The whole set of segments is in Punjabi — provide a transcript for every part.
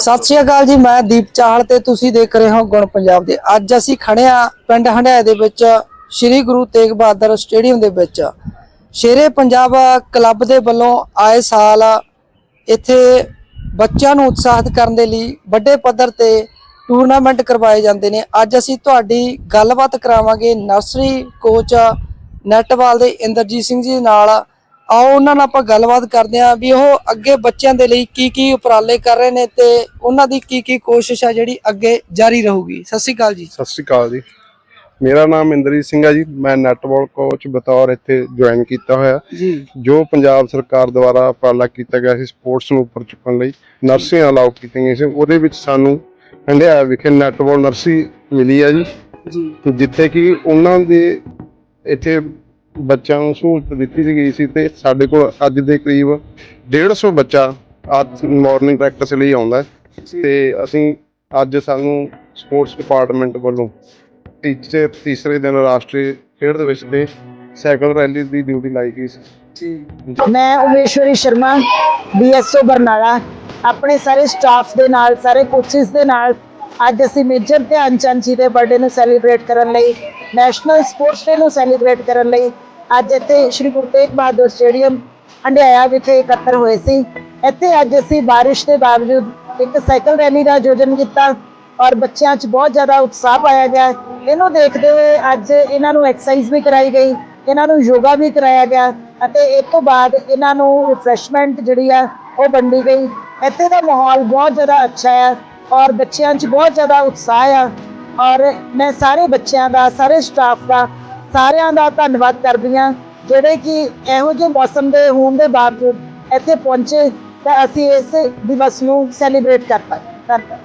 ਸਤਿ ਸ਼੍ਰੀ ਅਕਾਲ ਜੀ, ਮੈਂ ਦੀਪ ਚਾਹਲ ਤੇ ਤੁਸੀਂ ਦੇਖ ਰਹੇ ਹੋ ਗੁਣ ਪੰਜਾਬ ਦੇ। ਅੱਜ ਅਸੀਂ ਖੜੇ ਆ ਪਿੰਡ ਹੰਡਾਏ ਦੇ ਵਿੱਚ, ਸ੍ਰੀ ਗੁਰੂ ਤੇਗ ਬਹਾਦਰ ਸਟੇਡੀਅਮ ਦੇ ਵਿੱਚ। ਸ਼ੇਰੇ ਪੰਜਾਬ ਕਲੱਬ ਦੇ ਵੱਲੋਂ ਆਏ ਸਾਲ ਇੱਥੇ ਬੱਚਿਆਂ ਨੂੰ ਉਤਸ਼ਾਹਿਤ ਕਰਨ ਦੇ ਲਈ ਵੱਡੇ ਪੱਧਰ ਤੇ ਟੂਰਨਾਮੈਂਟ ਕਰਵਾਏ ਜਾਂਦੇ ਨੇ। ਅੱਜ ਅਸੀਂ ਤੁਹਾਡੀ ਗੱਲਬਾਤ ਕਰਾਵਾਂਗੇ ਨਰਸਰੀ ਕੋਚ ਨੈਟਬਾਲ ਦੇ ਇੰਦਰਜੀਤ ਸਿੰਘ ਜੀ ਨਾਲ। ਆਓ ਉਹਨਾਂ ਨਾਲ ਆਪਾਂ ਗੱਲਬਾਤ ਕਰਦੇ ਆਂ ਵੀ ਉਹ ਅੱਗੇ ਬੱਚਿਆਂ ਦੇ ਲਈ ਕੀ ਕੀ ਉਪਰਾਲੇ ਕਰ ਰਹੇ ਨੇ ਤੇ ਉਹਨਾਂ ਦੀ ਕੀ ਕੀ ਕੋਸ਼ਿਸ਼ ਆ ਜਿਹੜੀ ਅੱਗੇ ਜਾਰੀ ਰਹੂਗੀ। ਸਤਿ ਸ਼੍ਰੀ ਅਕਾਲ ਜੀ। ਸਤਿ ਸ਼੍ਰੀ ਅਕਾਲ ਜੀ। ਮੇਰਾ ਨਾਮ ਇੰਦਰਜੀਤ ਸਿੰਘ ਹੈ ਜੀ। ਮੈਂ ਨੈਟਬਾਲ ਕੋਚ ਬਤੌਰ ਇੱਥੇ ਜੁਆਇਨ ਕੀਤਾ ਹੋਇਆ। ਜੀ। ਜੋ ਪੰਜਾਬ ਸਰਕਾਰ ਦੁਆਰਾ ਉਪਰਾਲਾ ਕੀਤਾ ਗਿਆ ਸੀ ਸਪੋਰਟਸ ਨੂੰ ਉੱਪਰ ਚੁੱਕਣ ਲਈ ਨਰਸੀਆਂ ਅਲਾਉ ਕੀਤੀਆਂ ਗਈਆਂ ਸੀ। ਉਹਦੇ ਵਿੱਚ ਸਾਨੂੰ ਹੰਡਿਆ ਵਿਖੇ ਨੈਟਬਾਲ ਨਰਸੀ ਮਿਲੀ ਹੈ ਜੀ। ਜੀ। ਜਿੱਥੇ ਕਿ ਉਹਨਾਂ ਦੇ ਇੱਥੇ ਬੱਚਿਆਂ ਨੂੰ ਸਹੂਲਤ ਦਿੱਤੀ ਗਈ ਸੀ ਤੇ ਸਾਡੇ ਕੋਲ ਅੱਜ ਦੇ ਕਰੀਬ 150 ਬੱਚਾ ਅੱਜ ਮਾਰਨਿੰਗ ਪ੍ਰੈਕਟਿਸ ਲਈ ਆਉਂਦਾ ਤੇ ਅਸੀਂ ਅੱਜ ਸਾਨੂੰ ਸਪੋਰਟਸ ਡਿਪਾਰਟਮੈਂਟ ਵੱਲੋਂ ਤੀਜੇ, ਤੀਸਰੇ ਦਿਨ ਰਾਸ਼ਟਰੀ ਖੇਡ ਦਿਵਸ ਤੇ ਸਾਈਕਲ ਰੈਲੀ ਦੀ ਡਿਊਟੀ ਲਾਈ ਗਈ ਸੀ। ਮੈਂ ਉਮੇਸ਼ਵਰੀ ਸ਼ਰਮਾ ਬੀਐਸਓ ਬਰਨਾਲਾ। ਆਪਣੇ ਸਾਰੇ ਸਟਾਫ ਦੇ ਨਾਲ, ਸਾਰੇ ਕੋਚਿਸ ਦੇ ਨਾਲ ਅੱਜ ਅਸੀਂ ਮੇਜਰ ਧਿਆਨ ਚੰਦ ਜੀ ਦੇ ਬਰਥਡੇ ਨੂੰ ਸੈਲੀਬ੍ਰੇਟ ਕਰਨ ਲਈ ਨੈਸ਼ਨਲ ਸਪੋਰਟਸ ਡੇ ਨੂੰ ਸੈਲੀਬ੍ਰੇਟ ਕਰਨ ਲਈ ਅੱਜ ਇੱਥੇ ਸ਼੍ਰੀ ਗੁਰੂ ਤੇਗ ਬਹਾਦਰ ਸਟੇਡੀਅਮ ਹੰਡਿਆਇਆ ਵਿਖੇ ਇਕੱਤਰ ਹੋਏ ਸੀ। ਇੱਥੇ ਅੱਜ ਅਸੀਂ ਬਾਰਿਸ਼ ਦੇ ਬਾਵਜੂਦ ਇੱਕ ਸਾਈਕਲ ਰੈਲੀ ਦਾ ਆਯੋਜਨ ਕੀਤਾ ਔਰ ਬੱਚਿਆਂ 'ਚ ਬਹੁਤ ਜ਼ਿਆਦਾ ਉਤਸ਼ਾਹ ਪਾਇਆ ਗਿਆ। ਇਹਨੂੰ ਦੇਖਦੇ ਹੋਏ ਅੱਜ ਇਹਨਾਂ ਨੂੰ ਐਕਸਰਸਾਈਜ਼ ਵੀ ਕਰਾਈ ਗਈ, ਇਹਨਾਂ ਨੂੰ ਯੋਗਾ ਵੀ ਕਰਾਇਆ ਗਿਆ ਅਤੇ ਇਸ ਤੋਂ ਬਾਅਦ ਇਹਨਾਂ ਨੂੰ ਰਿਫਰੈਸ਼ਮੈਂਟ ਜਿਹੜੀ ਆ ਉਹ ਵੰਡੀ ਗਈ। ਇੱਥੇ ਦਾ ਮਾਹੌਲ ਬਹੁਤ ਜ਼ਿਆਦਾ ਅੱਛਾ ਹੈ ਔਰ ਬੱਚਿਆਂ 'ਚ ਬਹੁਤ ਜ਼ਿਆਦਾ ਉਤਸ਼ਾਹ ਆ। ਔਰ ਮੈਂ ਸਾਰੇ ਬੱਚਿਆਂ ਦਾ, ਸਾਰੇ ਸਟਾਫ ਦਾ, ਸਾਰਿਆਂ ਦਾ ਧੰਨਵਾਦ ਕਰਦੀ ਹਾਂ। ਜਿਹੜੇ ਕਿ ਇਹੋ ਜਿਹੇ ਮੌਸਮ ਦੇ ਹੋਣ ਦੇ ਬਾਵਜੂਦ ਇੱਥੇ ਪਹੁੰਚੇ ਤਾਂ ਅਸੀਂ ਇਸ ਦਿਵਸ ਨੂੰ ਸੈਲੀਬ੍ਰੇਟ ਕਰ ਪਾਏ ਧੰਨਵਾਦ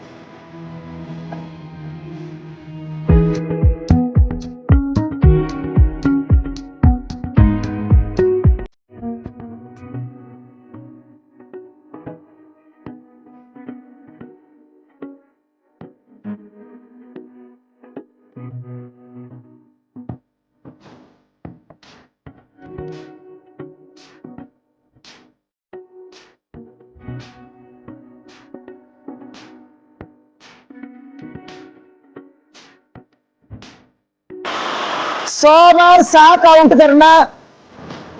सौ बार साह काउंट करना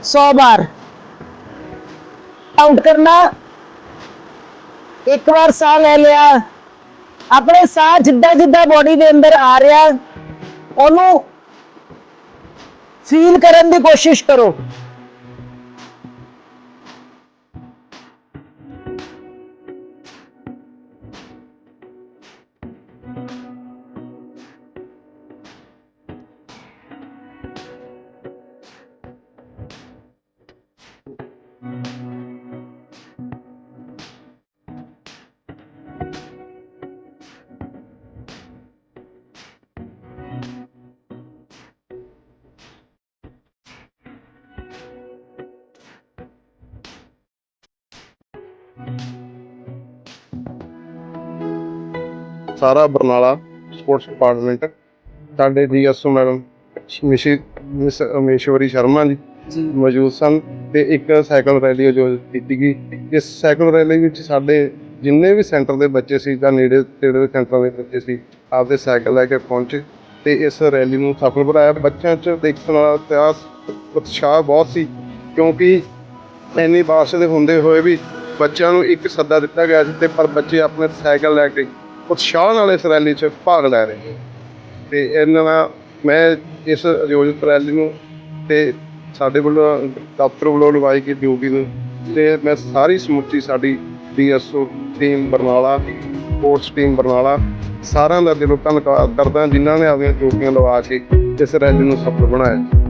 सौ बार काउंट करना ਇੱਕ ਵਾਰ ਸਾਹ ਲੈ ਲਿਆ ਆਪਣੇ ਸਾਹ ਜਿੱਦਾਂ ਜਿੱਦਾਂ ਬੋਡੀ ਦੇ ਅੰਦਰ ਆ ਰਿਹਾ ਉਹਨੂੰ ਫੀਲ ਕਰਨ ਦੀ ਕੋਸ਼ਿਸ਼ ਕਰੋ ਸਾਰਾ ਬਰਨਾਲਾ ਸਪੋਰਟਸ ਡਿਪਾਰਟਮੈਂਟ ਸਾਡੇ ਡੀਐਸਓ ਮੈਡਮ ਮਿਸ਼ੀ ਮਿਸ ਅਮੇਸ਼ਵਰੀ ਸ਼ਰਮਾ ਜੀ ਜੀ। ਮੌਜੂਦ ਸਨ ਤੇ ਇੱਕ ਸਾਈਕਲ ਰੈਲੀ ਆਯੋਜਿਤ ਕੀਤੀ ਗਈ। ਇਸ ਸਾਈਕਲ ਰੈਲੀ ਵਿੱਚ ਸਾਡੇ ਜਿੰਨੇ ਵੀ ਸੈਂਟਰ ਦੇ ਬੱਚੇ ਸੀ ਜਾਂ ਨੇੜੇ ਤੇੜੇ ਦੇ ਸੈਂਟਰਾਂ ਦੇ ਬੱਚੇ ਸੀ ਆਪਦੇ ਸਾਈਕਲ ਲੈ ਕੇ ਪਹੁੰਚੇ ਤੇ ਇਸ ਰੈਲੀ ਨੂੰ ਸਫਲ ਬਣਾਇਆ। ਬੱਚਿਆਂ 'ਚ ਦੇਖਣ ਵਾਲਾ ਇਤਿਹਾਸ ਉਤਸ਼ਾਹ ਬਹੁਤ ਸੀ ਕਿਉਂਕਿ ਇੰਨੀ ਬਾਰਿਸ਼ ਦੇ ਹੁੰਦੇ ਹੋਏ ਵੀ ਬੱਚਿਆਂ ਨੂੰ ਇੱਕ ਸੱਦਾ ਦਿੱਤਾ ਗਿਆ ਸੀ ਤੇ ਪਰ ਬੱਚੇ ਆਪਣੇ ਸਾਈਕਲ ਲੈ ਕੇ ਉਤਸ਼ਾਹ ਨਾਲ ਇਸ ਰੈਲੀ 'ਚ ਭਾਗ ਲੈ ਰਹੇ ਤੇ ਇਹਨਾਂ ਨਾਲ ਮੈਂ ਇਸ ਆਯੋਜਿਤ ਰੈਲੀ ਨੂੰ ਤੇ ਸਾਡੇ ਵੱਲੋਂ ਦਫ਼ਤਰ ਵੱਲੋਂ ਲਗਾਈ ਗਈ ਡਿਊਟੀ ਨੂੰ ਤੇ ਮੈਂ ਸਾਰੀ ਸਮੁੱਚੀ ਸਾਡੀ DSO team Barnala, sports team Barnala, ਸਾਰਿਆਂ ਦਾ ਦਿਲੋਂ ਧੰਨਵਾਦ ਕਰਦਾ ਜਿਨ੍ਹਾਂ ਨੇ ਆਪਣੀਆਂ ਡਿਊਟੀਆਂ ਲਵਾ ਕੇ ਇਸ ਰੈਲੀ ਨੂੰ ਸਫਲ ਬਣਾਇਆ।